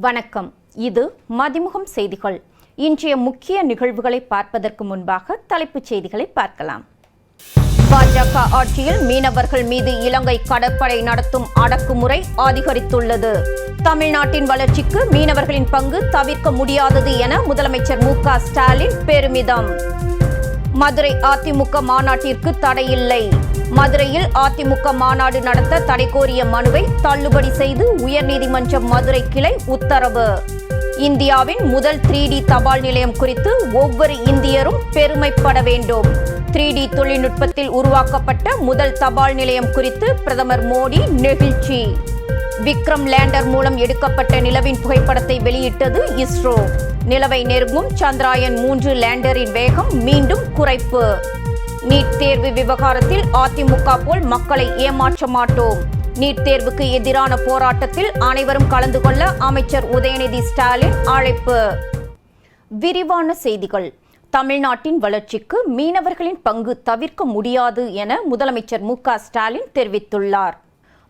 வணக்கம். இது மதிமுகம் செய்திகள். இன்றைய முக்கிய நிகழ்வுகளை பார்ப்பதற்கு முன்பாக தலைப்புச் செய்திகளை பார்க்கலாம். பாஜக ஆட்சியில் மீனவர்கள் மீது இலங்கை கடற்படை நடத்தும் அடக்குமுறை அதிகரித்துள்ளது. தமிழ்நாட்டின் வளர்ச்சிக்கு மீனவர்களின் பங்கு தவிர்க்க முடியாதது என முதலமைச்சர் மு க ஸ்டாலின் பெருமிதம். மதுரை அதிமுக மாநாட்டிற்கு தடையில்லை. மதுரையில் அதிமுக மாநாடு நடத்த தடை கோரிய மனுவை தள்ளுபடி செய்து உயர்நீதிமன்ற மதுரை கிளை உத்தரவு. இந்தியாவின் முதல் த்ரீ டி தபால் நிலையம் குறித்து ஒவ்வொரு இந்தியரும் பெருமைப்பட வேண்டும். த்ரீ டி தொழில்நுட்பத்தில் உருவாக்கப்பட்ட முதல் தபால் நிலையம் குறித்து பிரதமர் மோடி நெகிழ்ச்சி. விக்ரம் லேண்டர் மூலம் எடுக்கப்பட்ட நிலவின் புகைப்படத்தை வெளியிட்டது இஸ்ரோ. நிலவை நெருங்கும் சந்திராயன் மூன்று லேண்டரின் வேகம் மீண்டும் குறைப்பு. நீட் தேர்வு விவகாரத்தில் அதிமுக போல் மக்களை ஏமாற்ற மாட்டோம். நீட் தேர்வுக்கு எதிரான போராட்டத்தில் அனைவரும் கலந்து கொள்ள அமைச்சர் உதயநிதி ஸ்டாலின் அழைப்பு. விரிவான செய்திகள். தமிழ்நாட்டின் வளர்ச்சிக்கு மீனவர்களின் பங்கு தவிர்க்க முடியாது என முதலமைச்சர் மு க ஸ்டாலின் தெரிவித்துள்ளார்.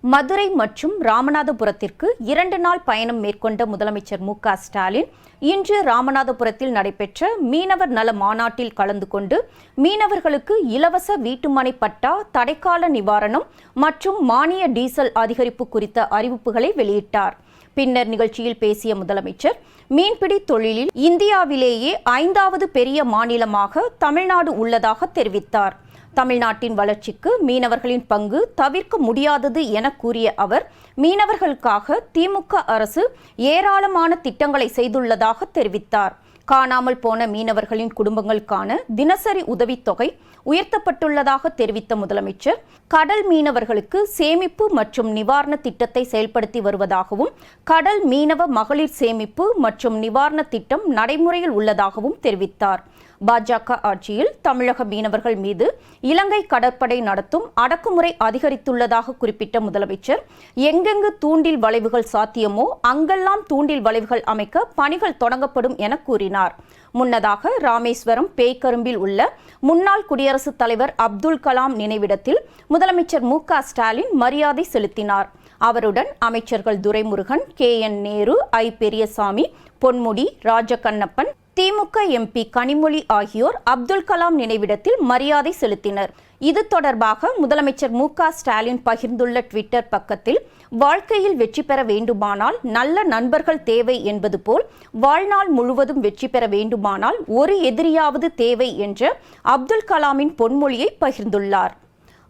மதுரை மற்றும் ராமநாதபுரத்திற்கு இரண்டு நாள் பயணம் மேற்கொண்ட முதலமைச்சர் மு ஸ்டாலின் இன்று ராமநாதபுரத்தில் நடைபெற்ற மீனவர் நல மாநாட்டில் கலந்து கொண்டு மீனவர்களுக்கு இலவச வீட்டுமனை பட்டா தடைக்கால நிவாரணம் மற்றும் மானிய டீசல் அதிகரிப்பு குறித்த அறிவிப்புகளை வெளியிட்டார். பின்னர் நிகழ்ச்சியில் பேசிய முதலமைச்சர் மீன்பிடி தொழிலில் இந்தியாவிலேயே ஐந்தாவது பெரிய மாநிலமாக தமிழ்நாடு உள்ளதாக தெரிவித்தார். தமிழ்நாட்டின் வளர்ச்சிக்கு மீனவர்களின் பங்கு தவிர்க்க முடியாதது என கூறிய அவர் மீனவர்களுக்காக திமுக அரசு ஏராளமான திட்டங்களை செய்துள்ளதாக தெரிவித்தார். காணாமல் போன மீனவர்களின் குடும்பங்களுக்கான தினசரி உதவித்தொகை உயர்த்தப்பட்டுள்ளதாக தெரிவித்த முதலமைச்சர் கடல் மீனவர்களுக்கு சேமிப்பு மற்றும் நிவாரண திட்டத்தை செயல்படுத்தி வருவதாகவும் கடல் மீனவ மகளிர் சேமிப்பு மற்றும் நிவாரண திட்டம் நடைமுறையில் உள்ளதாகவும் தெரிவித்தார். பாஜக ஆட்சியில் தமிழக மீனவர்கள் மீது இலங்கை கடற்படை நடத்தும் அடக்குமுறை அதிகரித்துள்ளதாக குறிப்பிட்ட முதலமைச்சர் எங்கெங்கு தூண்டில் வளைவுகள் சாத்தியமோ அங்கெல்லாம் தூண்டில் வளைவுகள் அமைக்க பணிகள் தொடங்கப்படும் என கூறினார். முன்னதாக ராமேஸ்வரம் பேய்கரும்பில் உள்ள முன்னாள் குடியரசுத் தலைவர் அப்துல் கலாம் நினைவிடத்தில் முதலமைச்சர் மு க ஸ்டாலின் மரியாதை செலுத்தினார். அவருடன் அமைச்சர்கள் Duraimurugan K N Nehru I Periyasamy Ponmudi Rajakannappan DMK MP Kanimozhi ஆகியோர் அப்துல் கலாம் நினைவிடத்தில் மரியாதை செலுத்தினர். இது தொடர்பாக முதலமைச்சர் மு க ஸ்டாலின் பகிர்ந்துள்ள ட்விட்டர் பக்கத்தில் வாழ்க்கையில் வெற்றி பெற வேண்டுமானால் நல்ல நண்பர்கள் தேவை என்பது போல் வாழ்நாள் முழுவதும் வெற்றி பெற வேண்டுமானால் ஒரு எதிரியாவது தேவை என்ற அப்துல் கலாமின் பொன்மொழியை பகிர்ந்துள்ளார்.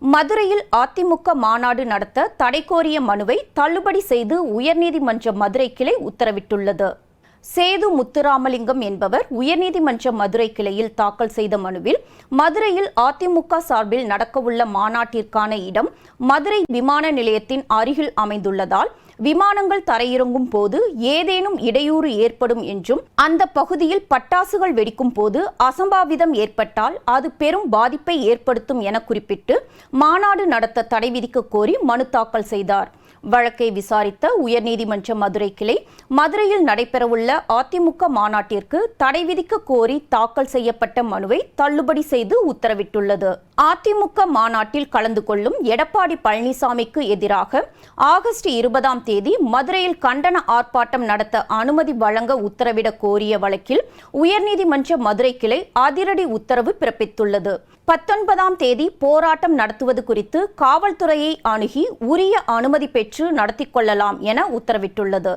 மதுரையில் அதிமுக மாநாடு நடத்த தடை கோரிய மனுவை தள்ளுபடி செய்து உயர்நீதிமன்ற மதுரை கிளை உத்தரவிட்டுள்ளது. சேது முத்துராமலிங்கம் என்பவர் உயர்நீதிமன்ற மதுரை கிளையில் தாக்கல் செய்த மனுவில் மதுரையில் அதிமுக சார்பில் நடக்கவுள்ள மாநாட்டிற்கான இடம் மதுரை விமான நிலையத்தின் அருகில் அமைந்துள்ளதால் விமானங்கள் தரையிறங்கும் போது ஏதேனும் இடையூறு ஏற்படும் என்றும் அந்த பகுதியில் பட்டாசுகள் வெடிக்கும் போது அசம்பாவிதம் ஏற்பட்டால் அது பெரும் பாதிப்பை ஏற்படுத்தும் என குறிப்பிட்டு மாநாடு நடத்த தடை விதிக்க கோரி மனு தாக்கல் செய்தார். வழக்கை விசாரித்த உயர்நீதிமன்ற மதுரை கிளை மதுரையில் நடைபெறவுள்ள அதிமுக மாநாட்டிற்கு தடை விதிக்க கோரி தாக்கல் செய்யப்பட்ட மனுவை தள்ளுபடி செய்து உத்தரவிட்டுள்ளது. அதிமுக மாநாட்டில் கலந்து கொள்ளும் எடப்பாடி பழனிசாமிக்கு எதிராக ஆகஸ்ட் இருபதாம் தேதி மதுரையில் கண்டன ஆர்ப்பாட்டம் நடத்த அனுமதி வழங்க உத்தரவிட கோரிய வழக்கில் உயர்நீதிமன்ற மதுரை கிளை அதிரடி உத்தரவு பிறப்பித்துள்ளது. பத்தொன்பதாம் தேதி போராட்டம் நடத்துவது குறித்து காவல்துறையை அணுகி உரிய அனுமதி பெற்று நடத்தி கொள்ளலாம் என உத்தரவிட்டுள்ளது.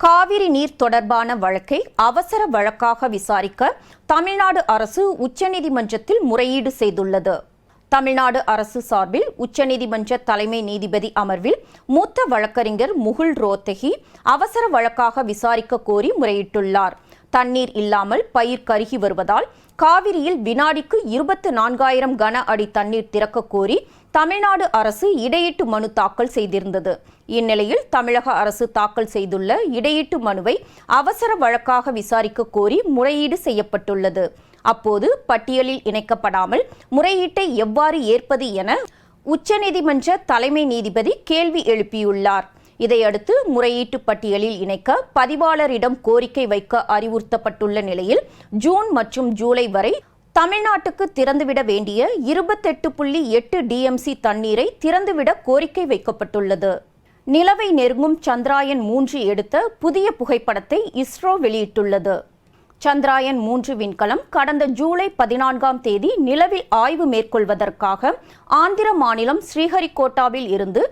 காவிரி நீர் தொடர்பான வழக்கை அவசர வழக்காக விசாரிக்க தமிழ்நாடு அரசு உச்சநீதிமன்றத்தில் முறையீடு செய்துள்ளது. தமிழ்நாடு அரசு சார்பில் உச்சநீதிமன்ற தலைமை நீதிபதி அமர்வில் மூத்த வழக்கறிஞர் முகுல் ரோத்தகி அவசர வழக்காக விசாரிக்க கோரி முறையிட்டுள்ளார். தண்ணீர் இல்லாமல் பயிர் கருகி வருவதால் காவிரியில் வினாடிக்கு இருபத்து நான்காயிரம் கன அடி தண்ணீர் திறக்க கோரி தமிழ்நாடு அரசு இடையீட்டு மனு தாக்கல் செய்திருந்தது. இந்நிலையில் தமிழக அரசு தாக்கல் செய்துள்ள இடையீட்டு மனுவை அவசர வழக்காக விசாரிக்க கோரி முறையீடு செய்யப்பட்டுள்ளது. அப்போது பட்டியலில் இணைக்கப்படாமல் முறையீட்டை எவ்வாறு ஏற்பது என உச்சநீதிமன்ற தலைமை நீதிபதி கேள்வி எழுப்பியுள்ளார். இதையடுத்து முறையீட்டு பட்டியலில் இணைக்க பதிவாளரிடம் கோரிக்கை வைக்க அறிவுறுத்தப்பட்டுள்ள நிலையில் ஜூன் மற்றும் ஜூலை வரை தமிழ்நாட்டுக்கு திறந்துவிட வேண்டிய இருபத்தெட்டு புள்ளி எட்டு டிஎம்சி தண்ணீரை திறந்துவிட கோரிக்கை வைக்கப்பட்டுள்ளது. நிலவை நெருங்கும் சந்திராயன் மூன்று எடுத்த புதிய புகைப்படத்தை இஸ்ரோ வெளியிட்டுள்ளது. சந்திராயன் மூன்று விண்கலம் கடந்த ஜூலை பதினான்காம் தேதி நிலவில் ஆய்வு மேற்கொள்வதற்காக ஆந்திர மாநிலம் ஸ்ரீஹரிகோட்டாவில் இருந்து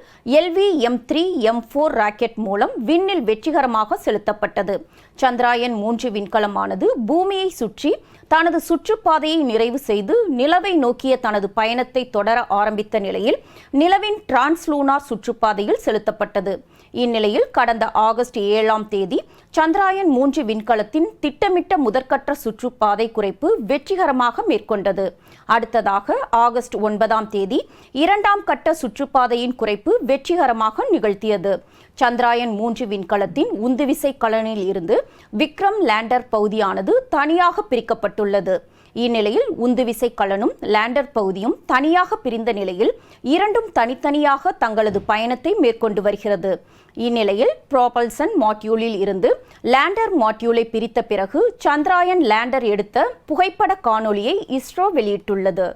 LV M three M four rocket மூலம் விண்ணில் வெற்றிகரமாக செலுத்தப்பட்டது. சந்திராயன் மூன்று விண்கலமானது பூமியை சுற்றி தனது சுற்றுப்பாதையை நிறைவு செய்து நிலவை நோக்கிய தனது பயணத்தை தொடர ஆரம்பித்த நிலையில் நிலவின் டிரான்ஸ்லூனார் சுற்றுப்பாதையில் செலுத்தப்பட்டது. இந்நிலையில் கடந்த ஆகஸ்ட் ஏழாம் தேதி சந்திராயன் மூன்று விண்கலத்தின் திட்டமிட்ட முதற்கட்ட சுற்றுப்பாதை குறைப்பு வெற்றிகரமாக மேற்கொண்டது. அடுத்ததாக ஆகஸ்ட் ஒன்பதாம் தேதி இரண்டாம் கட்ட சுற்றுப்பாதையின் குறைப்பு வெற்றிகரமாக நிகழ்த்தியது. சந்திராயன் மூன்று விண்கலத்தின் உந்துவிசை கலனில் இருந்து விக்ரம் லேண்டர் பகுதியானது தனியாக பிரிக்கப்பட்டுள்ளது. இந்நிலையில் உந்துவிசை கலனும் லேண்டர் பகுதியும் தனியாக பிரிந்த நிலையில் இரண்டும் தனித்தனியாக தங்களது பயணத்தை மேற்கொண்டு வருகிறது. இந்நிலையில் ப்ரோபல்சன் மாட்யூலில் இருந்து லேண்டர் மாட்யூலை பிரித்த பிறகு சந்திராயன் லேண்டர் எடுத்த புகைப்பட காணொளியை இஸ்ரோ வெளியிட்டுள்ளது.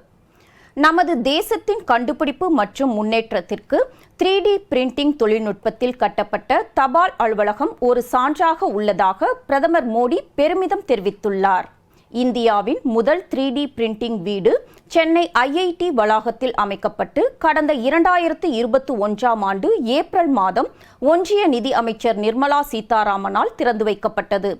நமது தேசத்தின் கண்டுபிடிப்பு மற்றும் முன்னேற்றத்திற்கு த்ரீ டி பிரிண்டிங் தொழில்நுட்பத்தில் கட்டப்பட்ட தபால் அலுவலகம் ஒரு சான்றாக உள்ளதாக பிரதமர் மோடி பெருமிதம் தெரிவித்துள்ளார். இந்தியாவின் முதல் த்ரீ டி பிரிண்டிங் வீடு சென்னை ஐஐடி வளாகத்தில் அமைக்கப்பட்டு கடந்த இரண்டாயிரத்து இருபத்தி ஒன்றாம் ஆண்டு ஏப்ரல் மாதம் ஒன்றிய நிதி அமைச்சர் நிர்மலா சீதாராமனால் திறந்து வைக்கப்பட்டது.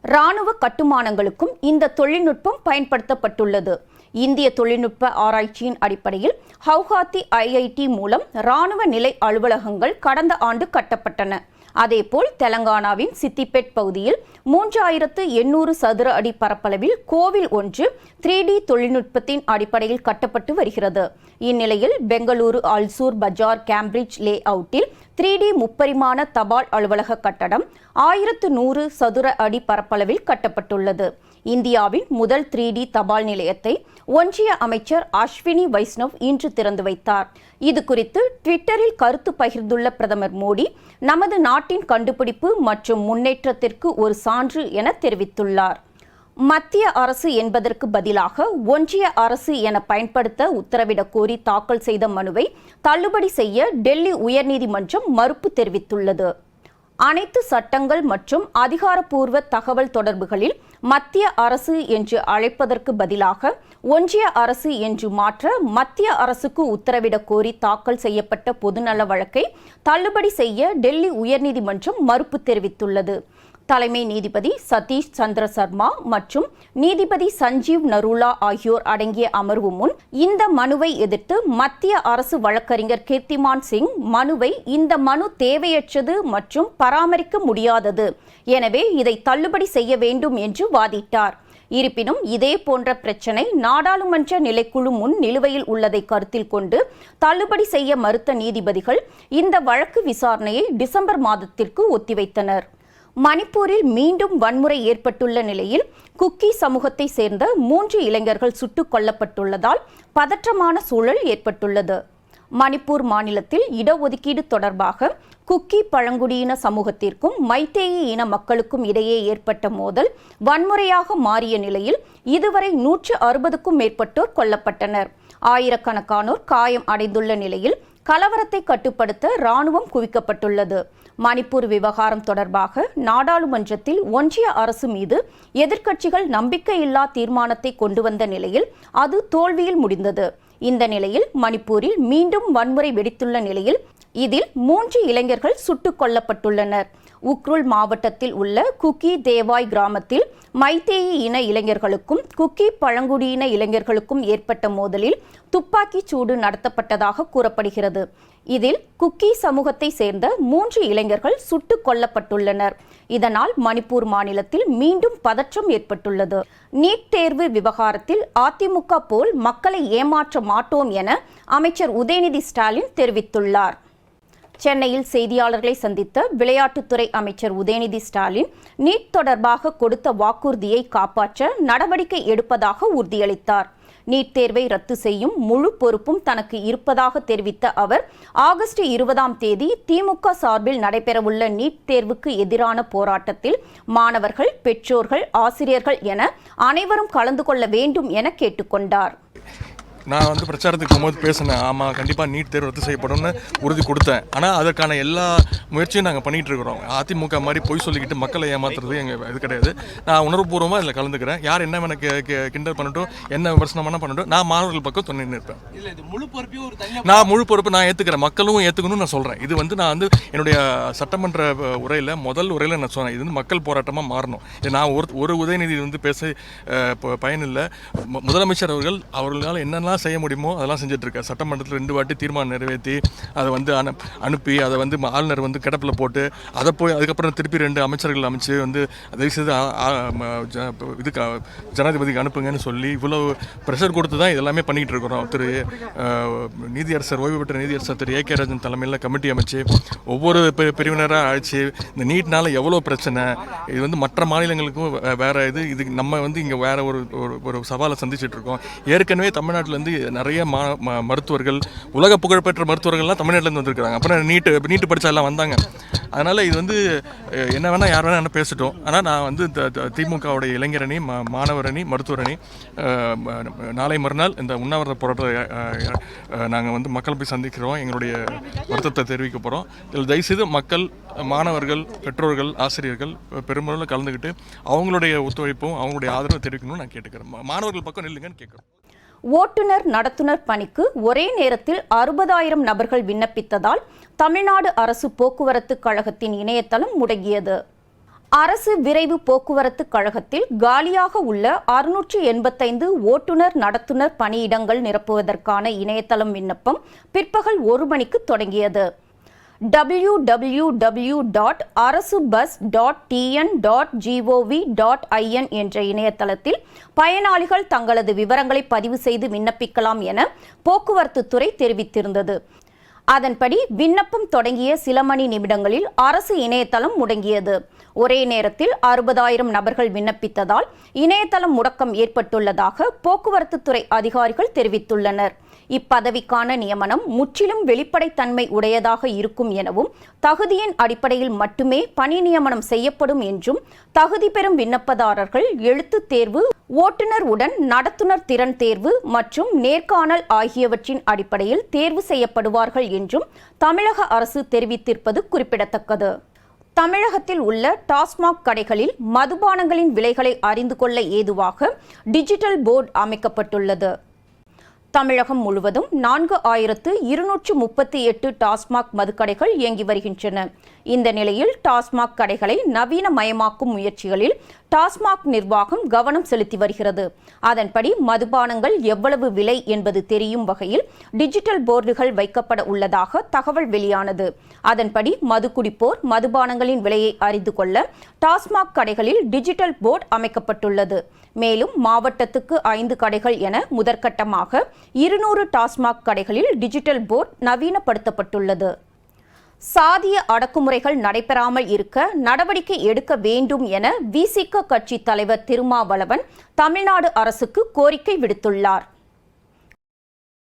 ராணுவ கட்டுமானங்களுக்கும் இந்த தொழில்நுட்பம் பயன்படுத்தப்பட்டுள்ளது. இந்திய தொழில்நுட்ப ஆராய்ச்சியின் அடிப்படையில் ஹவுகாத்தி ஐஐடி மூலம் ராணுவ நிலை அலுவலகங்கள் கடந்த ஆண்டு கட்டப்பட்டன. அதேபோல் தெலங்கானாவின் சித்திபெட் பகுதியில் மூன்றாயிரத்து எண்ணூறு சதுர அடி பரப்பளவில் கோவில் ஒன்று த்ரீ டி தொழில்நுட்பத்தின் அடிப்படையில் கட்டப்பட்டு வருகிறது. இந்நிலையில் பெங்களூரு அல்சூர் பஜார் கேம்பிரிட்ஜ் லே அவுட்டில் த்ரீ டி முப்பரிமாண தபால் அலுவலக கட்டடம் ஆயிரத்து நூறு சதுர அடி பரப்பளவில் கட்டப்பட்டுள்ளது. இந்தியாவின் முதல் த்ரீ டி தபால் நிலையத்தை ஒன்றிய அமைச்சர் அஸ்வினி வைஷ்ணவ் இன்று திறந்து வைத்தார். இது குறித்து ட்விட்டரில் கருத்து பகிர்ந்துள்ள பிரதமர் மோடி நமது நாட்டின் கண்டுபிடிப்பு மற்றும் முன்னேற்றத்திற்கு ஒரு சான்று என தெரிவித்துள்ளார். மத்திய அரசு என்பதற்கு பதிலாக ஒன்றிய அரசு என பயன்படுத்த உத்தரவிடக் கோரி தாக்கல் செய்த மனுவை தள்ளுபடி செய்ய டெல்லி உயர்நீதிமன்றம் மறுப்பு தெரிவித்துள்ளது. அனைத்து சட்டங்கள் மற்றும் அதிகாரப்பூர்வ தகவல் தொடர்புகளில் மத்திய அரசு என்று அழைப்பதற்கு பதிலாக ஒன்றிய அரசு என்று மாற்ற மத்திய அரசுக்கு உத்தரவிடக் கோரி தாக்கல் செய்யப்பட்ட பொதுநல வழக்கை தள்ளுபடி செய்ய டெல்லி உயர்நீதிமன்றம் மறுப்பு தெரிவித்துள்ளது. தலைமை நீதிபதி சதீஷ் சந்திர சர்மா மற்றும் நீதிபதி சஞ்சீவ் நருலா ஆகியோர் அடங்கிய அமர்வு முன் இந்த மனுவை எதிர்த்து மத்திய அரசு வழக்கறிஞர் கீர்த்திமான் சிங் மனுவை இந்த மனு தேவையற்றது மற்றும் பராமரிக்க முடியாதது. எனவே இதை தள்ளுபடி செய்ய வேண்டும் என்று வாதிட்டார். இருப்பினும் இதே போன்ற பிரச்சினை நாடாளுமன்ற நிலைக்குழு முன் நிலுவையில் உள்ளதை கருத்தில் கொண்டு தள்ளுபடி செய்ய மறுத்த நீதிபதிகள் இந்த வழக்கு விசாரணையை டிசம்பர் மாதத்திற்கு ஒத்திவைத்தனர். மணிப்பூரில் மீண்டும் வன்முறை ஏற்பட்டுள்ள நிலையில் குக்கி சமூகத்தை சேர்ந்த மூன்று இளைஞர்கள் சுட்டுக் கொல்லப்பட்டுள்ளதால் பதற்றமான சூழல் ஏற்பட்டுள்ளது. மணிப்பூர் மாநிலத்தில் இடஒதுக்கீடு தொடர்பாக குக்கி பழங்குடியின சமூகத்திற்கும் மைத்தேயி இன மக்களுக்கும் இடையே ஏற்பட்ட மோதல் வன்முறையாக மாறிய நிலையில் இதுவரை நூற்று அறுபதுக்கும் மேற்பட்டோர் கொல்லப்பட்டனர். ஆயிரக்கணக்கானோர் காயம் அடைந்துள்ள நிலையில் கலவரத்தை கட்டுப்படுத்த ராணுவம் குவிக்கப்பட்டுள்ளது. மணிப்பூர் விவகாரம் தொடர்பாக நாடாளுமன்றத்தில் ஒன்றிய அரசு மீது எதிர்க்கட்சிகள் நம்பிக்கையில்லா தீர்மானத்தை கொண்டு வந்த நிலையில் அது தோல்வியில் முடிந்தது. இந்த நிலையில் மணிப்பூரில் மீண்டும் வன்முறை வெடித்துள்ள நிலையில் இதில் மூன்று இளைஞர்கள் சுட்டுக் கொல்லப்பட்டுள்ளனர். உக்ருல் மாவட்டத்தில் உள்ள குக்கி தேவாய் கிராமத்தில் மைத்தேயி இன இளைஞர்களுக்கும் குக்கி பழங்குடியின இளைஞர்களுக்கும் ஏற்பட்ட மோதலில் துப்பாக்கி சூடு நடத்தப்பட்டதாக கூறப்படுகிறது. இதில் குக்கி சமூகத்தை சேர்ந்த மூன்று இளைஞர்கள் சுட்டுக் கொல்லப்பட்டுள்ளனர். இதனால் மணிப்பூர் மாநிலத்தில் மீண்டும் பதற்றம் ஏற்பட்டுள்ளது. நீட் தேர்வு விவகாரத்தில் அதிமுக போல் மக்களை ஏமாற்ற மாட்டோம் என அமைச்சர் உதயநிதி ஸ்டாலின் தெரிவித்துள்ளார். சென்னையில் செய்தியாளர்களை சந்தித்த விளையாட்டுத்துறை அமைச்சர் உதயநிதி ஸ்டாலின் நீட் தொடர்பாக கொடுத்த வாக்குறுதியை காப்பாற்ற நடவடிக்கை எடுப்பதாக உறுதியளித்தார். நீட் தேர்வை ரத்து செய்யும் முழு பொறுப்பும் தனக்கு இருப்பதாக தெரிவித்த அவர் ஆகஸ்ட் இருபதாம் தேதி திமுக சார்பில் நடைபெறவுள்ள நீட் தேர்வுக்கு எதிரான போராட்டத்தில் மாணவர்கள் பெற்றோர்கள் ஆசிரியர்கள் என அனைவரும் கலந்து கொள்ள வேண்டும் என கேட்டுக்கொண்டார். நான் வந்து பிரச்சாரத்துக்கு போகும்போது பேசினேன் ஆமாம் கண்டிப்பாக நீட் தேர்வு ரத்து செய்யப்படும்னு உறுதி கொடுத்தேன். ஆனால் அதற்கான எல்லா முயற்சியும் நாங்கள் பண்ணிட்டு இருக்கிறோம். அதிமுக மாதிரி பொய் சொல்லிக்கிட்டு மக்களை ஏமாத்துறது எங்கள் இது கிடையாது. நான் உணர்வுபூர்வமாக இதில் கலந்துக்கிறேன். யார் என்ன எனக்கு கிண்டல் பண்ணட்டும் என்ன விமர்சனம் பண்ண பண்ணட்டும் நான் மாணவர்கள் பக்கம் துணை நிற்பேன். நான் முழு பொறுப்பு நான் ஏற்றுக்கிறேன் மக்களும் ஏற்றுக்கணும்னு நான் சொல்கிறேன் இது வந்து நான் வந்து என்னுடைய சட்டமன்ற உரையில் முதல் உரையில் நான் சொன்னேன். இது வந்து மக்கள் போராட்டமாக மாறணும். இது நான் ஒரு ஒரு உதயநிதி வந்து பேச பயனில்லை. முதலமைச்சர் அவர்கள் அவர்களால் என்னெல்லாம் செய்ய முடியுமோ அதெல்லாம் செஞ்சுட்டு சட்டமன்றத்தில் ரெண்டு வாட்டி தீர்மானம் நிறைவேற்றி அதை வந்து அனு அனுப்பி அதை வந்து ஆளுநர் வந்து கிடப்பில் போட்டு அதை போய் அதுக்கப்புறம் திருப்பி ரெண்டு அமைச்சர்கள் அமைச்சு வந்து தயவு செய்து இதுக்கு ஜனாதிபதிக்கு அனுப்புங்கன்னு சொல்லி இவ்வளவு ப்ரெஷர் கொடுத்து தான் இதெல்லாமே பண்ணிக்கிட்டு இருக்கிறோம். திரு நீதியரசர் ஓய்வு பெற்ற நீதியரசர் திரு ஏ கே ராஜன் தலைமையில் கமிட்டி அமைச்சு ஒவ்வொரு பிரிவினராக அழைச்சி இந்த நீட்னால எவ்வளோ பிரச்சனை இது வந்து மற்ற மாநிலங்களுக்கும் வேறு வேற இது இது நம்ம வந்து இங்கே வேற ஒரு ஒரு- ஒரு சவாலை சந்திச்சிட்டு இருக்கோம் ஏற்கனவே தமிழ்நாட்டில் வந்து நிறைய மா ம- மருத்துவர்கள் உலக புகழ்பெற்ற மருத்துவர்கள்லாம் தமிழ்நாட்டிலேருந்து வந்திருக்காங்க அப்புறம் நீட்டு நீட்டு படித்தா எல்லாம் வந்தாங்க. அதனால் இது வந்து என்ன வேணால் யார் வேணால் என்ன பேசட்டும். ஆனால் நான் வந்து இந்த த- திமுகவுடைய இளைஞரணி மா மாணவர் அணி நாளை மறுநாள் இந்த உண்ணாவிரத போராட்டத்தை நாங்கள் வந்து மக்கள் போய் சந்திக்கிறோம். எங்களுடைய வருத்தத்தை தெரிவிக்க போகிறோம் இதில் தயவுசெய்து மக்கள் மாணவர்கள் பெற்றோர்கள் ஆசிரியர்கள் பெரும்பாலும் கலந்துக்கிட்டு அவங்களுடைய ஒத்துழைப்பும் அவங்களுடைய ஆதரவை தெரிவிக்கணும்னு நான் கேட்டுக்கிறேன். மாணவர்கள் பக்கம் நில்லுங்கன்னு கேட்குறோம். ஓட்டுநர் நடத்துனர் பணிக்கு ஒரே நேரத்தில் அறுபதாயிரம் நபர்கள் விண்ணப்பித்ததால் தமிழ்நாடு அரசு போக்குவரத்து கழகத்தின் இணையதளம் முடங்கியது. அரசு விரைவு போக்குவரத்து கழகத்தில் காலியாக உள்ள அறுநூற்றி எண்பத்தைந்து ஓட்டுநர் நடத்துனர் பணியிடங்கள் நிரப்புவதற்கான இணையதளம் விண்ணப்பம் பிற்பகல் ஒரு மணிக்கு தொடங்கியது. டபிள்யூ டபிள்யூ டபிள்யூ டாட் அரசு bus dot TN dot GOV dot IN என்ற இணையதளத்தில் பயனாளிகள் தங்களது விவரங்களை பதிவு செய்து விண்ணப்பிக்கலாம் என போக்குவரத்து துறை தெரிவித்திருந்தது. அதன்படி விண்ணப்பம் தொடங்கிய சில மணி நிமிடங்களில் அரசு இணையதளம் முடங்கியது. ஒரே நேரத்தில் அறுபதாயிரம் நபர்கள் விண்ணப்பித்ததால் இணையதளம் முடக்கம் ஏற்பட்டுள்ளதாக போக்குவரத்து துறை அதிகாரிகள் தெரிவித்துள்ளனர். இப்பதவிக்கான நியமனம் முற்றிலும் வெளிப்படைத்தன்மை உடையதாக இருக்கும் எனவும் தகுதியின் அடிப்படையில் மட்டுமே பணி நியமனம் செய்யப்படும் என்றும் தகுதி பெறும் விண்ணப்பதாரர்கள் எழுத்துத் தேர்வு ஓட்டுநர் உடன் நடத்துனர் திறன் தேர்வு மற்றும் நேர்காணல் ஆகியவற்றின் அடிப்படையில் தேர்வு செய்யப்படுவார்கள் என்றும் தமிழக அரசு தெரிவித்திருப்பது குறிப்பிடத்தக்கது. தமிழகத்தில் உள்ள டாஸ்மாக் கடைகளில் மதுபானங்களின் விலைகளை அறிந்து கொள்ள ஏதுவாக டிஜிட்டல் போர்டு அமைக்கப்பட்டுள்ளது. தமிழகம் முழுவதும் நான்கு ஆயிரத்து இருநூற்று முப்பத்தி எட்டு டாஸ்மாக் மதுக்கடைகள் இயங்கி வருகின்றன. இந்த நிலையில் டாஸ்மாக் கடைகளை நவீனமயமாக்கும் முயற்சிகளில் டாஸ்மாக் நிர்வாகம் கவனம் செலுத்தி வருகிறது. அதன்படி மதுபானங்கள் எவ்வளவு விலை என்பது தெரியும் வகையில் டிஜிட்டல் போர்டுகள் வைக்கப்பட உள்ளதாக தகவல் வெளியானது. அதன்படி மது குடிப்போர் மதுபானங்களின் விலையை அறிந்து கொள்ள டாஸ்மாக் கடைகளில் டிஜிட்டல் போர்டு அமைக்கப்பட்டுள்ளது. மேலும் மாவட்டத்துக்கு ஐந்து கடைகள் என முதற்கட்டமாக இருநூறு டாஸ்மாக் கடைகளில் டிஜிட்டல் போர்டு நவீனப்படுத்தப்பட்டுள்ளது. சாதிய அடக்குமுறைகள் நடைபெறாமல் இருக்க நடவடிக்கை எடுக்க வேண்டும் என விசிக கட்சி தலைவர் திருமாவளவன் தமிழ்நாடு அரசுக்கு கோரிக்கை விடுத்துள்ளார்.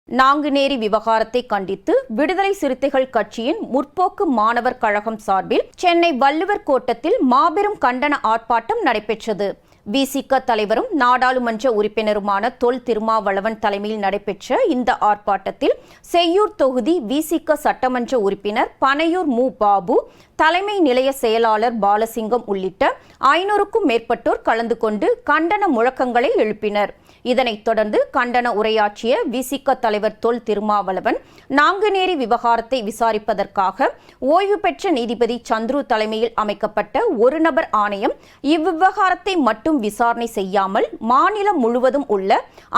நாங்குநேரி விவகாரத்தை கண்டித்து விடுதலை சிறுத்தைகள் கட்சியின் முற்போக்கு மாணவர் கழகம் சார்பில் சென்னை வள்ளுவர் கோட்டத்தில் மாபெரும் கண்டன ஆர்ப்பாட்டம் நடைபெற்றது. விசிக தலைவரும் நாடாளுமன்ற உறுப்பினருமான தொல் திருமாவளவன் தலைமையில் நடைபெற்ற இந்த ஆர்ப்பாட்டத்தில் செய்யூர் தொகுதி விசிக சட்டமன்ற உறுப்பினர் பனையூர் மு. பாபு தலைமை நிலைய செயலாளர் பாலசிங்கம் உள்ளிட்ட ஐநூறுக்கும் மேற்பட்டோர் கலந்து கொண்டு கண்டன முழக்கங்களை எழுப்பினர். இதனைத் தொடர்ந்து கண்டன உரையாற்றிய விசிக தலைவர் தொல் திருமாவளவன் நாங்குநேரி விவகாரத்தை விசாரிப்பதற்காக ஓய்வு பெற்ற நீதிபதி சந்துரு தலைமையில் அமைக்கப்பட்ட ஒரு நபர் ஆணையம் இவ்விவகாரத்தை மட்டும் விசாரணை செய்யாமல் மாநிலம் முழுவதும் உள்ள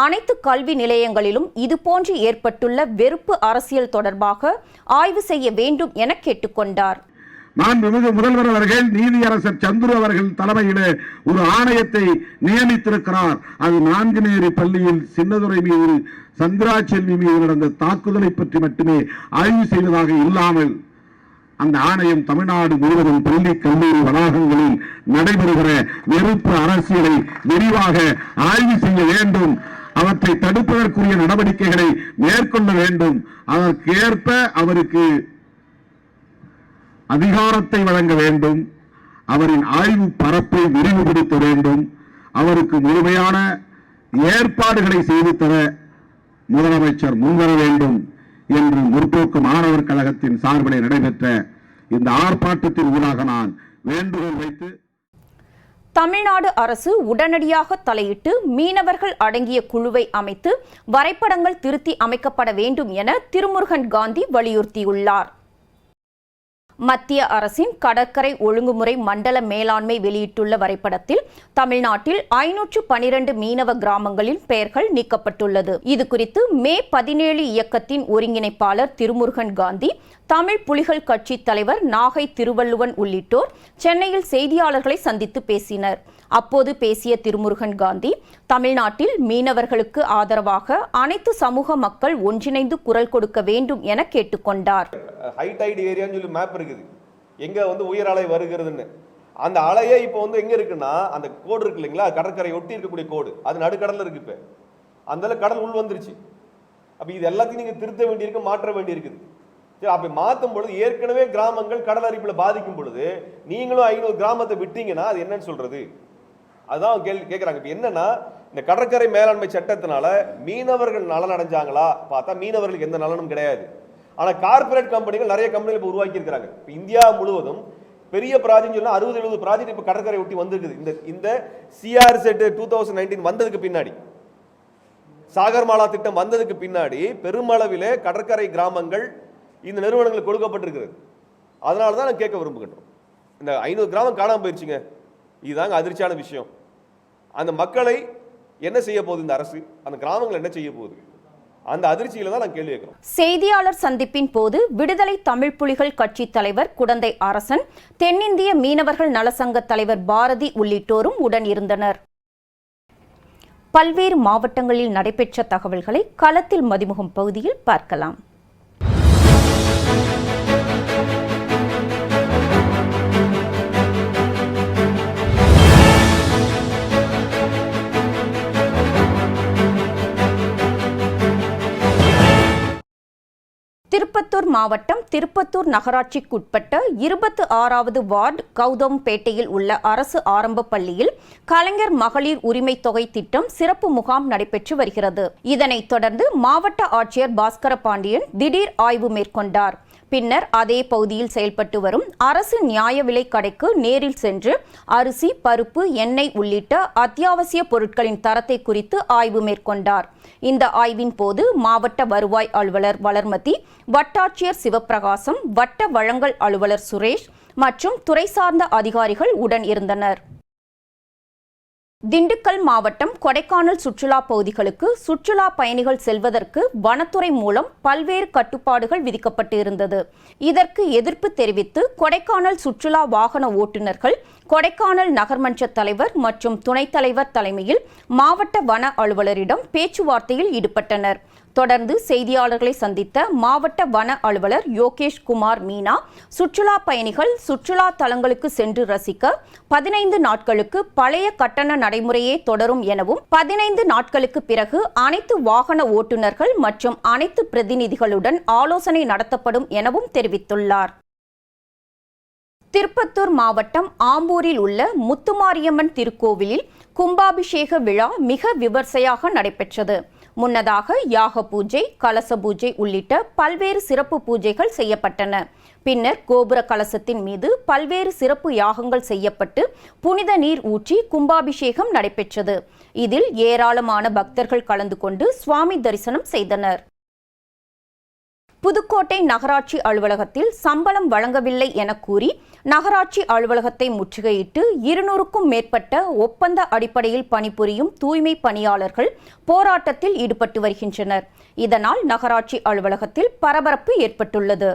அனைத்து கல்வி நிலையங்களிலும் இதுபோன்று ஏற்பட்டுள்ள வெறுப்பு அரசியல் தொடர்பாக ஆய்வு செய்ய வேண்டும் என கேட்டுக்கொண்டார். மாண்புமிகு முதல்வர் அவர்கள் நீதியரசர் சந்துரு அவர்கள் தலைமையிலே ஒரு ஆணையத்தை நியமித்திருக்கிறார். அது நான்குநேரி பள்ளியில் சின்னதுரை மீது சந்திரா செல்வி மீது நடந்த தாக்குதலை பற்றி மட்டுமே ஆய்வு செய்வதாக இல்லாமல் அந்த ஆணையம் தமிழ்நாடு முழுவதும் பள்ளி கல்லூரி வளாகங்களில் நடைபெறுகிற வெறுப்பு அரசியலை விரிவாக ஆய்வு செய்ய வேண்டும். அவற்றை தடுப்பதற்குரிய நடவடிக்கைகளை மேற்கொள்ள வேண்டும். அதற்கேற்ப அவருக்கு அதிகாரத்தை வழங்க வேண்டும் அவரின் ஆய்வு பரப்பை விரிவுபடுத்த வேண்டும் அவருக்கு முழுமையான ஏற்பாடுகளை செய்து தர முதலமைச்சர் முன்வர வேண்டும் என்று முற்போக்கு மாணவர் கழகத்தின் சார்பிலே நடைபெற்ற இந்த ஆர்ப்பாட்டத்தின் ஊடாக நான் வேண்டுகோள் வைத்து தமிழ்நாடு அரசு உடனடியாக தலையிட்டு மீனவர்கள் அடங்கிய குழுவை அமைத்து வரைபடங்கள் திருத்தி அமைக்கப்பட வேண்டும் என திருமுருகன் காந்தி வலியுறுத்தியுள்ளார். மத்திய அரசின் கடற்கரை ஒழுங்குமுறை மண்டல மேலாண்மை வெளியிட்டுள்ள வரைபடத்தில் தமிழ்நாட்டில் ஐநூற்று பனிரெண்டு மீனவ கிராமங்களின் பெயர்கள் நீக்கப்பட்டுள்ளது. இது குறித்து மே பதினேழு இயக்கத்தின் ஒருங்கிணைப்பாளர் திருமுருகன் காந்தி தமிழ் புலிகள் கட்சி தலைவர் நாகை திருவள்ளுவன் உள்ளிட்டோர் சென்னையில் செய்தியாளர்களை சந்தித்து பேசினர். அப்போது பேசிய திருமுருகன் காந்தி தமிழ்நாட்டில் மீனவர்களுக்கு ஆதரவாக அனைத்து சமூக மக்கள் ஒன்றிணைந்து குரல் கொடுக்க வேண்டும் என கேட்டுக்கொண்டார். ஹை டைட் ஏரியான்னு சொல்லி மேப் இருக்குது. எங்க வந்து உயர் அலை வருகிறதுன்னு. அந்த அலையே இப்போ வந்து எங்கே இருக்குன்னா அந்த கோடு இருக்கு இல்லைங்களா? கடற்கரை ஒட்டி இருக்கக்கூடிய கோடு. அது நடுக்கடலில் இருக்கு இப்போ. அந்த கடல் உள் வந்துருச்சு. அப்போ இது எல்லாத்தையும் நீங்க திருத்த வேண்டியிருக்கு மாற்ற வேண்டியிருக்குது. சரி அப்படி மாற்றும் பொழுது ஏற்கனவே கிராமங்கள் கடல் அரிப்பில் பாதிக்கும் பொழுது நீங்களும் ஐநூறு கிராமத்தை விட்டீங்கன்னா அது என்னன்னு சொல்றது? அதுதான் கேள்வி கேட்குறாங்க இப்போ என்னன்னா இந்த கடற்கரை மேலாண்மை சட்டத்தினால மீனவர்கள் நலன் அடைஞ்சாங்களா பார்த்தா மீனவர்களுக்கு எந்த நலனும் கிடையாது. ஆனால் கார்ப்பரேட் கம்பெனிகள் நிறைய கம்பெனிகள் இப்போ உருவாக்கி இருக்கிறாங்க இப்போ இந்தியா முழுவதும் பெரிய ப்ராஜெக்ட் சொன்னால் அறுபது எழுபது ப்ராஜெக்ட் இப்போ கடற்கரை ஒட்டி வந்திருக்குது. இந்த இந்த CR Z two thousand nineteen வந்ததுக்கு பின்னாடி சாகர்மாலா திட்டம் வந்ததுக்கு பின்னாடி பெருமளவிலே கடற்கரை கிராமங்கள் இந்த நிறுவனங்களுக்கு கொடுக்கப்பட்டிருக்கிறது அதனால தான் நான் கேட்க விரும்புகின்றோம். இந்த ஐநூறு கிராமம் காணாமல் போயிருச்சுங்க. இதுதாங்க அதிர்ச்சியான விஷயம். அந்த மக்களை என்ன செய்ய போகுது இந்த அரசு? அந்த கிராமங்கள் என்ன செய்ய போகுது? அந்த அதிர்ச்சியில தான் நான் கேள்வி கேட்கிறோம். செய்தியாளர் சந்திப்பின் போது விடுதலை தமிழ் புலிகள் கட்சி தலைவர் குடந்தை அரசன் தென்னிந்திய மீனவர்கள் நலசங்க தலைவர் பாரதி உள்ளிட்டோரும் உடன் இருந்தனர். பல்வேறு மாவட்டங்களில் நடைபெற்ற தகவல்களை களத்தில் மதிமுகம் பகுதியில் பார்க்கலாம். திருப்பத்தூர் மாவட்டம் திருப்பத்தூர் நகராட்சிக்குட்பட்ட இருபத்து ஆறாவது வார்டு கௌதம்பேட்டையில் உள்ள அரசு ஆரம்ப பள்ளியில் கலைஞர் மகளிர் உரிமை தொகை திட்டம் சிறப்பு முகாம் நடைபெற்று வருகிறது. இதனைத் தொடர்ந்து மாவட்ட ஆட்சியர் பாஸ்கர பாண்டியன் திடீர் ஆய்வு மேற்கொண்டார். பின்னர் அதே பகுதியில் செயல்பட்டு வரும் அரசு நியாய விலை கடைக்கு நேரில் சென்று அரிசி பருப்பு எண்ணெய் உள்ளிட்ட அத்தியாவசிய பொருட்களின் தரத்தை குறித்து ஆய்வு மேற்கொண்டார். இந்த ஆய்வின் போது மாவட்ட வருவாய் அலுவலர் வளர்மதி வட்டாட்சியர் சிவப்பிரகாசம் வட்ட வழங்கல் அலுவலர் சுரேஷ் மற்றும் துறை சார்ந்த அதிகாரிகள் உடன் இருந்தனர். திண்டுக்கல் மாவட்டம் கொடைக்கானல் சுற்றுலா பகுதிகளுக்கு சுற்றுலா பயணிகள் செல்வதற்கு வனத்துறை மூலம் பல்வேறு கட்டுப்பாடுகள் விதிக்கப்பட்டு இருந்தது இதற்கு எதிர்ப்பு தெரிவித்து கொடைக்கானல் சுற்றுலா வாகன ஓட்டுநர்கள் கொடைக்கானல் நகர்மன்ற தலைவர் மற்றும் துணைத் தலைவர் தலைமையில் மாவட்ட வன அலுவலரிடம் பேச்சுவார்த்தையில் ஈடுபட்டனர். தொடர்ந்து செய்தியாளர்களை சந்தித்த மாவட்ட வன அலுவலர் யோகேஷ் குமார் மீனா சுற்றுலா பயணிகள் சுற்றுலா தலங்களுக்கு சென்று ரசிக்க பதினைந்து நாட்களுக்கு பழைய கட்டண நடைமுறையே தொடரும் எனவும் பதினைந்து நாட்களுக்கு பிறகு அனைத்து வாகன ஓட்டுநர்கள் மற்றும் அனைத்து பிரதிநிதிகளுடன் ஆலோசனை நடத்தப்படும் எனவும் தெரிவித்துள்ளார். திருப்பத்தூர் மாவட்டம் ஆம்பூரில் உள்ள முத்துமாரியம்மன் திருக்கோவிலில் கும்பாபிஷேக விழா மிக விமர்சையாக நடைபெற்றது. முன்னதாக யாக பூஜை கலச பூஜை உள்ளிட்ட பல்வேறு சிறப்பு பூஜைகள் செய்யப்பட்டன. பின்னர் கோபுர கலசத்தின் மீது பல்வேறு சிறப்பு யாகங்கள் செய்யப்பட்டு புனித நீர் ஊற்றி கும்பாபிஷேகம் நடைபெற்றது. இதில் ஏராளமான பக்தர்கள் கலந்து கொண்டு சுவாமி தரிசனம் செய்தனர். புதுக்கோட்டை நகராட்சி அலுவலகத்தில் சம்பளம் வழங்கவில்லை என கூறி நகராட்சி அலுவலகத்தை முற்றுகையிட்டு இருநூறுக்கும் மேற்பட்ட ஒப்பந்த அடிப்படையில் பணிபுரியும் தூய்மை பணியாளர்கள் போராட்டத்தில் ஈடுபட்டு வருகின்றனர். இதனால் நகராட்சி அலுவலகத்தில் பரபரப்பு ஏற்பட்டுள்ளது.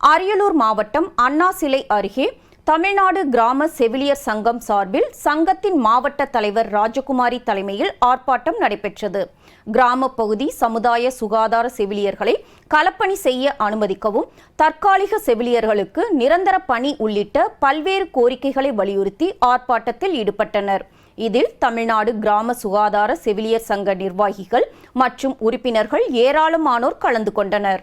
அரியலூர் மாவட்டம் அண்ணா சிலை அருகே தமிழ்நாடு கிராம செவிலியர் சங்கம் சார்பில் சங்கத்தின் மாவட்ட தலைவர் ராஜகுமாரி தலைமையில் ஆர்ப்பாட்டம் நடைபெற்றது. கிராம பகுதி சமுதாய சுகாதார செவிலியர்களை களப்பணி செய்ய அனுமதிக்கவும் தற்காலிக செவிலியர்களுக்கு நிரந்தர பணி உள்ளிட்ட பல்வேறு கோரிக்கைகளை வலியுறுத்தி ஆர்ப்பாட்டத்தில் ஈடுபட்டனர். இதில் தமிழ்நாடு கிராம சுகாதார செவிலியர் சங்க நிர்வாகிகள் மற்றும் உறுப்பினர்கள் ஏராளமானோர் கலந்து கொண்டனர்.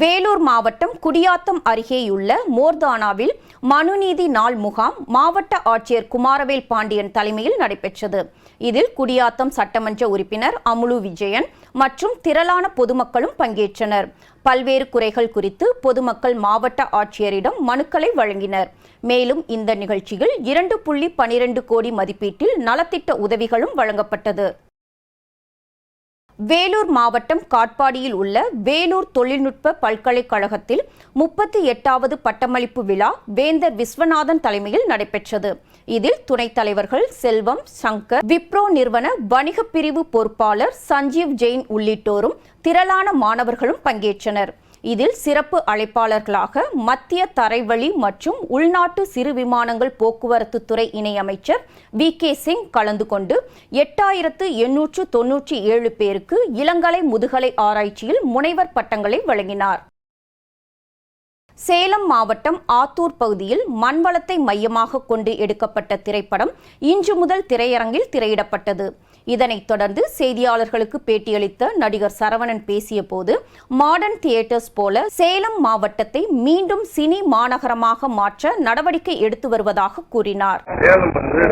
வேலூர் மாவட்டம் குடியாத்தம் அருகேயுள்ள மோர்தானாவில் மனுநீதி நாள் முகாம் மாவட்ட ஆட்சியர் குமாரவேல் பாண்டியன் தலைமையில் நடைபெற்றது. இதில் குடியாத்தம் சட்டமன்ற உறுப்பினர் அமுலு விஜயன் மற்றும் திரளான பொதுமக்களும் பங்கேற்றனர். பல்வேறு குறைகள் குறித்து பொதுமக்கள் மாவட்ட ஆட்சியரிடம் மனுக்களை வழங்கினர். மேலும் இந்த நிகழ்ச்சியில் இரண்டு புள்ளி பனிரெண்டு கோடி மதிப்பீட்டில் நலத்திட்ட உதவிகளும் வழங்கப்பட்டது. வேலூர் மாவட்டம் காட்பாடியில் உள்ள வேலூர் தொழில்நுட்ப பல்கலைக்கழகத்தில் முப்பத்தி எட்டாவது பட்டமளிப்பு விழா வேந்தர் விஸ்வநாதன் தலைமையில் நடைபெற்றது. இதில் துணைத் தலைவர்கள் செல்வம் சங்கர் விப்ரோ நிறுவன வணிகப் பிரிவு பொறுப்பாளர் சஞ்சீவ் ஜெயின் உள்ளிட்டோரும் திரளான மாணவர்களும் பங்கேற்றனர். இதில் சிறப்பு அழைப்பாளர்களாக மத்திய தரைவழி மற்றும் உள்நாட்டு சிறு விமானங்கள் போக்குவரத்து துறை இணையமைச்சர் வி கே சிங் கலந்து கொண்டு எட்டாயிரத்து எண்ணூற்று தொன்னூற்றி ஏழு பேருக்கு இளங்கலை முதுகலை ஆராய்ச்சியில் முனைவர் பட்டங்களை வழங்கினார். சேலம் மாவட்டம் ஆத்தூர் பகுதியில் மண்வளத்தை மையமாக கொண்டு எடுக்கப்பட்ட திரைப்படம் இன்று முதல் திரையரங்கில் திரையிடப்பட்டது. இதனைத் தொடர்ந்து செய்தியாளர்களுக்கு பேட்டியளித்த நடிகர் சரவணன் பேசிய போது மாடர்ன் தியேட்டர்ஸ் போல சேலம் மாவட்டத்தை மீண்டும் சினி மாநகரமாக மாற்ற நடவடிக்கை எடுத்து வருவதாக கூறினார். சேலம் வந்து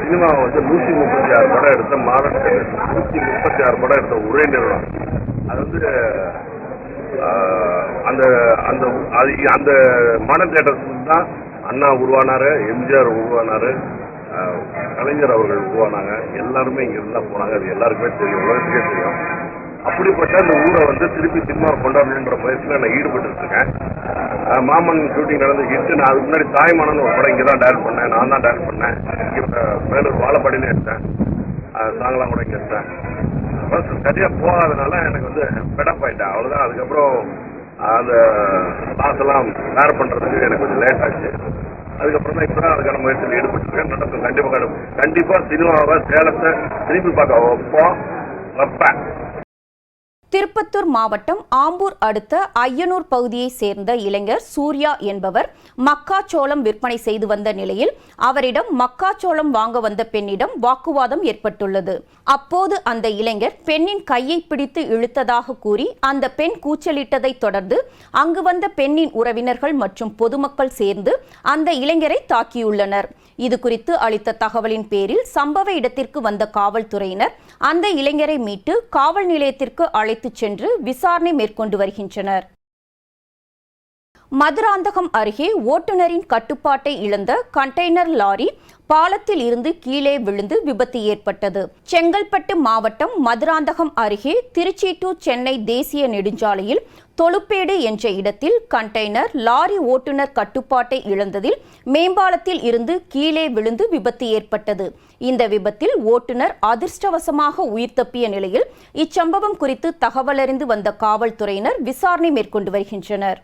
சினிமா வந்து நூத்தி முப்பத்தி ஆறு படம் எடுத்த மாடர்ன் நூத்தி முப்பத்தி ஆறு படம் எடுத்த ஒரே நிறுவனம். அது வந்து அந்த அந்த அந்த மாடர்ன் தியேட்டர்ஸ் தான் அண்ணா உருவானாரு எம்ஜிஆர் உருவானாரு கலைஞர் அவர்கள் உருவானாங்க. எல்லாருமே இங்க இருந்தா போனாங்க. அது எல்லாருக்குமே தெரியும். உலகத்துக்கே தெரியும். அப்படிப்பட்ட அந்த ஊரை வந்து திருப்பி சினிமா கொண்டாடணுன்ற முயற்சியில நான் ஈடுபட்டு இருக்கேன் மாமன் ஷூட்டிங் நடந்து ஹிட் நான் அதுக்கு முன்னாடி தாய்மானன் ஒரு படம் இங்கே தான் டைரக்ட் பண்ணேன். நான் தான் டேரக்ட் பண்ணேன். இங்கே மேலூர் வாழப்பாடியில எடுத்தேன். சாங்கெல்லாம் கூட இங்கே எடுத்தேன். பஸ் சரியாக போகாதனால எனக்கு வந்து பெடப் ஆயிட்டேன் அவ்வளோதான் அதுக்கப்புறம் அந்த லாஸ் எல்லாம் பண்ணுறதுக்கு எனக்கு கொஞ்சம் லேட் ஆச்சு. அதுக்கப்புறம் தான் இப்போ தான் அதுக்கான முயற்சியில் ஈடுபட்டிருக்கேன். நடக்கும் கண்டிப்பாக கண்டிப்பாக சினிமாவை சேலத்தை திரும்பி பார்க்க வைப்போம். வைப்பேன். திருப்பத்தூர் மாவட்டம் ஆம்பூர் அடுத்த ஐயனூர் பகுதியைச் சேர்ந்த இளைஞர் சூர்யா என்பவர் மக்காச்சோளம் விற்பனை செய்து வந்த நிலையில் அவரிடம் மக்காச்சோளம் வாங்க வந்த பெண்ணிடம் வாக்குவாதம் ஏற்பட்டுள்ளது. அப்போது அந்த இளைஞர் பெண்ணின் கையை பிடித்து இழுத்ததாக கூறி அந்த பெண் கூச்சலிட்டதைத் தொடர்ந்து அங்கு வந்த பெண்ணின் உறவினர்கள் மற்றும் பொதுமக்கள் சேர்ந்து அந்த இளைஞரை தாக்கியுள்ளனர். இது குறித்து அளித்த தகவலின் பேரில் சம்பவ இடத்திற்கு வந்த காவல்துறையினர் அந்த இளைஞரை மீட்டு காவல் நிலையத்திற்கு அழைத்துச் சென்று விசாரணை மேற்கொண்டு வருகின்றனர். மதுராந்தகம் அருகே ஓட்டுநரின் கட்டுப்பாட்டை இழந்த கண்டெய்னர் லாரி பாலத்தில் இருந்து கீழே விழுந்து விபத்து ஏற்பட்டது. செங்கல்பட்டு மாவட்டம் மதுராந்தகம் அருகே திருச்சி டு சென்னை தேசிய நெடுஞ்சாலையில் தொழுப்பேடு என்ற இடத்தில் கண்டெய்னர் லாரி ஓட்டுநர் கட்டுப்பாட்டை இழந்ததில் மேம்பாலத்தில் இருந்து கீழே விழுந்து விபத்து ஏற்பட்டது. இந்த விபத்தில் ஓட்டுநர் அதிர்ஷ்டவசமாக உயிர் தப்பிய நிலையில் இச்சம்பவம் குறித்து தகவலறிந்து வந்த காவல்துறையினர் விசாரணை மேற்கொண்டு வருகின்றனர்.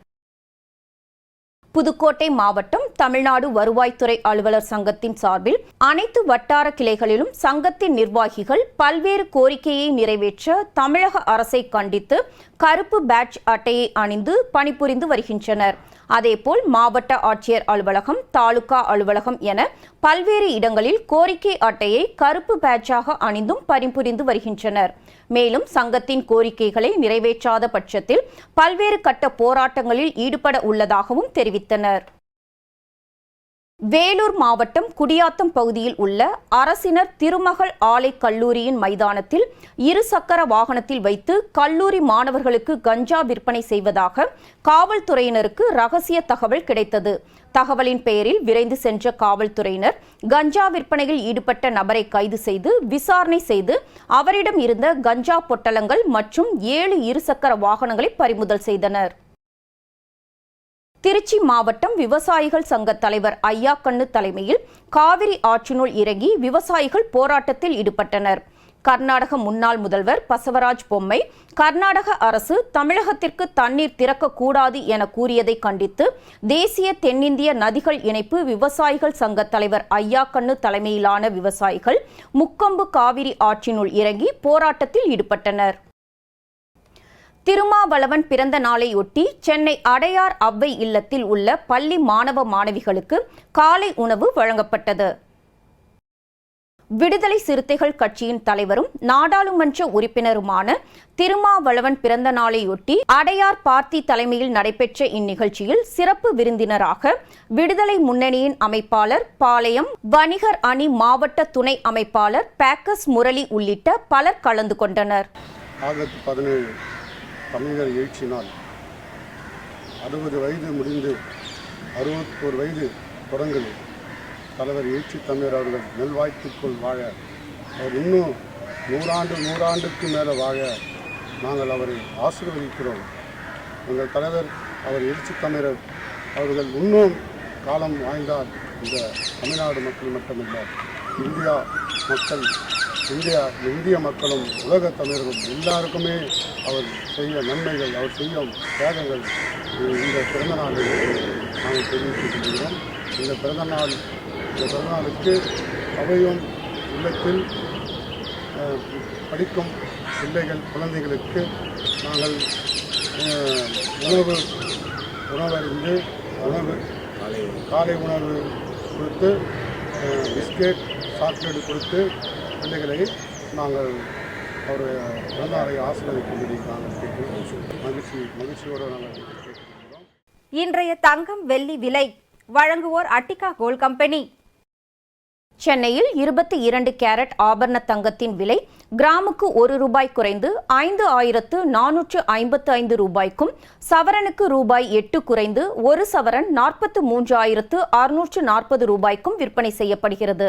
புதுக்கோட்டை மாவட்டம் தமிழ்நாடு வருவாய்த்துறை அலுவலர் சங்கத்தின் சார்பில் அனைத்து வட்டார கிளைகளிலும் சங்கத்தின் நிர்வாகிகள் பல்வேறு கோரிக்கையை நிறைவேற்ற தமிழக அரசை கண்டித்து கருப்பு பேட்ச் அட்டையை அணிந்து பணிபுரிந்து வருகின்றனர். அதேபோல் மாவட்ட ஆட்சியர் அலுவலகம் தாலுகா அலுவலகம் என பல்வேறு இடங்களில் கோரிக்கை அட்டையை கருப்பு பேட்சாக அணிந்தும் பணிபுரிந்து வருகின்றனர். மேலும் சங்கத்தின் கோரிக்கைகளை நிறைவேற்றாத பட்சத்தில் பல்வேறு கட்ட போராட்டங்களில் ஈடுபட உள்ளதாகவும் தெரிவித்தனர். வேலூர் மாவட்டம் குடியாத்தம் பகுதியில் உள்ள அரசினர் திருமகள் ஆலை கல்லூரியின் மைதானத்தில் இருசக்கர வாகனத்தில் வைத்து கல்லூரி மாணவர்களுக்கு கஞ்சா விற்பனை செய்வதாக காவல்துறையினருக்கு ரகசிய தகவல் கிடைத்தது. தகவலின் பெயரில் விரைந்து சென்ற காவல்துறையினர் கஞ்சா விற்பனையில் ஈடுபட்ட நபரை கைது செய்து விசாரணை செய்து அவரிடம் இருந்த கஞ்சா பொட்டலங்கள் மற்றும் ஏழு இருசக்கர வாகனங்களை பறிமுதல் செய்தனர். திருச்சி மாவட்டம் விவசாயிகள் சங்க தலைவர் ஐயாக்கண்ணு தலைமையில் காவிரி ஆற்றினுள் இறங்கி விவசாயிகள் போராட்டத்தில் ஈடுபட்டனர். கர்நாடக முன்னாள் முதல்வர் பசவராஜ் பொம்மை கர்நாடக அரசு தமிழகத்திற்கு தண்ணீர் திறக்கக்கூடாது என கூறியதை கண்டித்து தேசிய தென்னிந்திய நதிகள் இணைப்பு விவசாயிகள் சங்க தலைவர் ஐயாக்கண்ணு தலைமையிலான விவசாயிகள் முக்கொம்பு காவிரி ஆற்றினுள் இறங்கி போராட்டத்தில் ஈடுபட்டனர். திருமாவளவன் பிறந்த நாளையொட்டி சென்னை அடையார் அவ்வை இல்லத்தில் உள்ள பள்ளி மாணவ மாணவிகளுக்கு காலை உணவு வழங்கப்பட்டது. விடுதலை சிறுத்தைகள் கட்சியின் தலைவரும் நாடாளுமன்ற உறுப்பினருமான திருமாவளவன் பிறந்த நாளையொட்டி அடையார் பார்த்தி தலைமையில் நடைபெற்ற இந்நிகழ்ச்சியில் சிறப்பு விருந்தினராக விடுதலை முன்னணியின் அமைப்பாளர் பாளையம் வணிகர் அணி மாவட்ட துணை அமைப்பாளர் பேக்கஸ் முரளி உள்ளிட்ட பலர் கலந்து கொண்டனர். ஆகஸ்ட் பதினேழு. தமிழர் எழுச்சி நாள் அறுபது வயது முடிந்து அறுபத்தோரு வயது தொடங்குது தலைவர் எழுச்சி தமிழர் அவர்கள் நெல்வாய்த்துக்குள் வாழ அவர் இன்னும் நூறாண்டு நூறாண்டுக்கு மேலே வாழ நாங்கள் அவரை ஆசீர்வதிக்கிறோம். எங்கள் தலைவர் அவர் எழுச்சி தமிழர் அவர்கள் இன்னும் காலம் வாய்ந்தால் இந்த தமிழ்நாடு மக்கள் மட்டுமில்லை இந்தியா மக்கள் இந்தியா இந்திய மக்களும் உலக தமிழர்களும் எல்லாருக்குமே அவர் செய்ய நன்மைகள் அவர் செய்யும் தியாகங்கள் இந்த பிறந்த நாளில் நாங்கள் தெரிவித்துக் கொள்கிறோம் இந்த பிறந்த நாள் இந்த பிறந்த நாளுக்கு அவையும் இல்லத்தில் அஹ், படிக்கும் பிள்ளைகள் குழந்தைகளுக்கு நாங்கள் உணவு உணவறிந்து உணவு காலை உணவு. கொடுத்து பிஸ்கெட் சாக்லேட் கொடுத்து பிள்ளைகளை நாங்கள் அவர் பிறந்தநாளை ஆசிர்வதிக்கும்படி நாங்கள் கேட்கிறோம் மகிழ்ச்சி மகிழ்ச்சியோடு நாங்கள் இன்றைய தங்கம் வெள்ளி விலை வழங்குவோர் அட்டிகா கோல் கம்பெனி. சென்னையில் இருபத்தி இரண்டு கேரட் ஆபரண தங்கத்தின் விலை கிராமுக்கு ஒரு ரூபாய் குறைந்து ஐந்து ஆயிரத்து நானூற்று ஐம்பத்து ஐந்து ரூபாய்க்கும் சவரனுக்கு ரூபாய் எட்டு குறைந்து ஒரு சவரன் நாற்பத்து மூன்று ஆயிரத்து அறுநூற்று நாற்பது ரூபாய்க்கும் விற்பனை செய்யப்படுகிறது.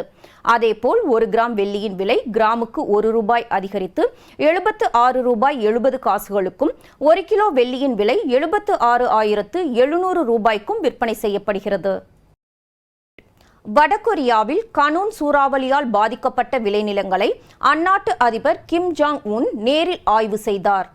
அதேபோல் ஒரு கிராம் வெள்ளியின் விலை கிராமுக்கு ஒரு ரூபாய் அதிகரித்து எழுபத்து ஆறு ரூபாய் எழுபது காசுகளுக்கும் ஒரு கிலோ வெள்ளியின் விலை எழுபத்து ஆறு ஆயிரத்து எழுநூறு ரூபாய்க்கும் விற்பனை செய்யப்படுகிறது. வடகொரியாவில் கனூன் சூறாவளியால் பாதிக்கப்பட்ட விளைநிலங்களை அந்நாட்டு அதிபர் கிம் ஜாங் உன் நேரில் ஆய்வு செய்தார்.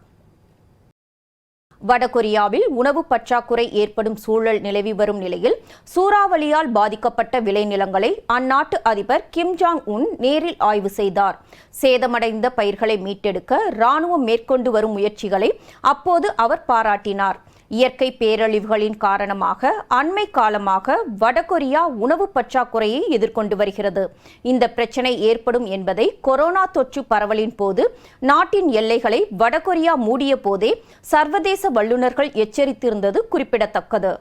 வடகொரியாவில் உணவு பற்றாக்குறை ஏற்படும் சூழல் நிலவி வரும் நிலையில் சூறாவளியால் பாதிக்கப்பட்ட விளைநிலங்களை அந்நாட்டு அதிபர் கிம் ஜாங் உன் நேரில் ஆய்வு செய்தார். சேதமடைந்த பயிர்களை மீட்டெடுக்க ராணுவம் மேற்கொண்டு வரும் முயற்சிகளை அப்போது அவர் பாராட்டினார். இயற்கை பேரழிவுகளின் காரணமாக அண்மை காலமாக வடகொரியா உணவு பற்றாக்குறையை எதிர்கொண்டு வருகிறது. இந்த பிரச்சனை ஏற்படும் என்பதை கொரோனா தொற்று பரவலின் போது நாட்டின் எல்லைகளை வடகொரியா மூடிய போதே சர்வதேச வல்லுநர்கள் எச்சரித்திருந்தது குறிப்பிடத்தக்கது.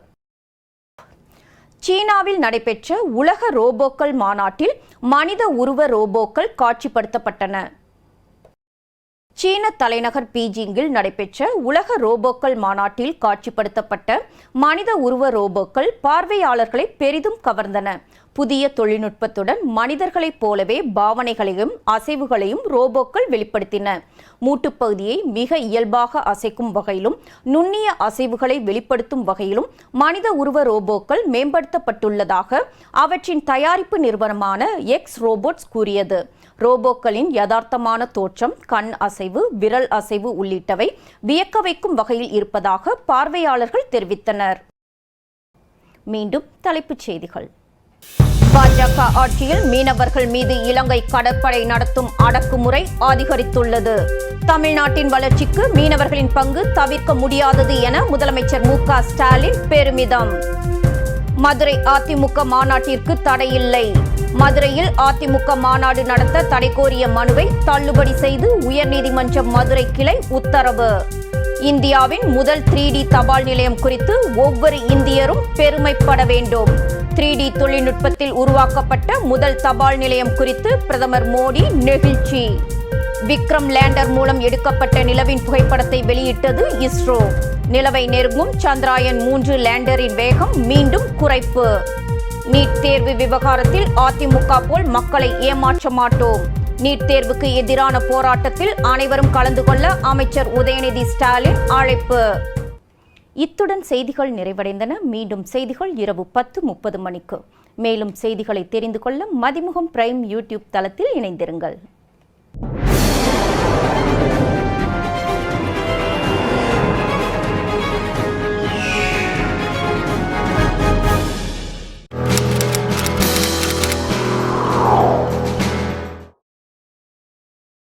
சீனாவில் நடைபெற்ற உலக ரோபோக்கள் மாநாட்டில் மனித உருவ ரோபோக்கள் காட்சிப்படுத்தப்பட்டன. சீன தலைநகர் பீஜிங்கில் நடைபெற்ற உலக ரோபோக்கள் மாநாட்டில் காட்சிப்படுத்தப்பட்ட மனித உருவ ரோபோக்கள் பார்வையாளர்களை பெரிதும் கவர்ந்தன. புதிய தொழில்நுட்பத்துடன் மனிதர்களைப் போலவே பாவனைகளையும் அசைவுகளையும் ரோபோக்கள் வெளிப்படுத்தின. மூட்டுப்பகுதியை மிக இயல்பாக அசைக்கும் வகையிலும் நுண்ணிய அசைவுகளை வெளிப்படுத்தும் வகையிலும் மனித உருவ ரோபோக்கள் மேம்படுத்தப்பட்டுள்ளதாக அவற்றின் தயாரிப்பு நிறுவனமான எக்ஸ் ரோபோட்ஸ் கூறியது. ரோபோக்களின் யதார்த்தமான தோற்றம் கண் அசைவு விரல் அசைவு உள்ளிட்டவை வியக்க வைக்கும் வகையில் இருப்பதாக பார்வையாளர்கள் தெரிவித்தனர். மீண்டும் தலைப்புச் செய்திகள். பாஜக ஆட்சியில் மீனவர்கள் மீது இலங்கை கடற்படை நடத்தும் அடக்குமுறை அதிகரித்துள்ளது. தமிழ்நாட்டின் வளர்ச்சிக்கு மீனவர்களின் பங்கு தவிர்க்க முடியாதது என முதலமைச்சர் மு க ஸ்டாலின் பெருமிதம். மதுரை அதிமுக மாநாட்டிற்கு தடையில்லை. மதுரையில் அதிமுக மாநாடு நடத்த தடை கோரிய மனுவை தள்ளுபடி செய்து உயர்நீதிமன்ற மதுரை கிளை உத்தரவு. இந்தியாவின் முதல் த்ரீ டி தபால் நிலையம் குறித்து ஒவ்வொரு இந்தியரும் பெருமைப்பட வேண்டும். த்ரீ டி தொழில்நுட்பத்தில் உருவாக்கப்பட்ட முதல் தபால் நிலையம் குறித்து பிரதமர் மோடி நெகிழ்ச்சி. விக்ரம் லேண்டர் மூலம் எடுக்கப்பட்ட நிலவின் புகைப்படத்தை வெளியிட்டது இஸ்ரோ. நிலவை நெருங்கும் சந்திராயன் மூன்று லேண்டரின் வேகம் மீண்டும் குறைப்பு. நீட் தேர்வு விவகாரத்தில் அதிமுக போல் மக்களை ஏமாற்ற மாட்டோம். நீட் தேர்வுக்கு எதிரான போராட்டத்தில் அனைவரும் கலந்து கொள்ள அமைச்சர் உதயநிதி ஸ்டாலின் அழைப்பு. இத்துடன் செய்திகள் நிறைவடைந்தன. மீண்டும் செய்திகள் இரவு பத்து முப்பது மணிக்கு. மேலும் செய்திகளை தெரிந்து கொள்ள மதிமுகம் பிரைம் யூடியூப் தளத்தில் இணைந்திருங்கள்.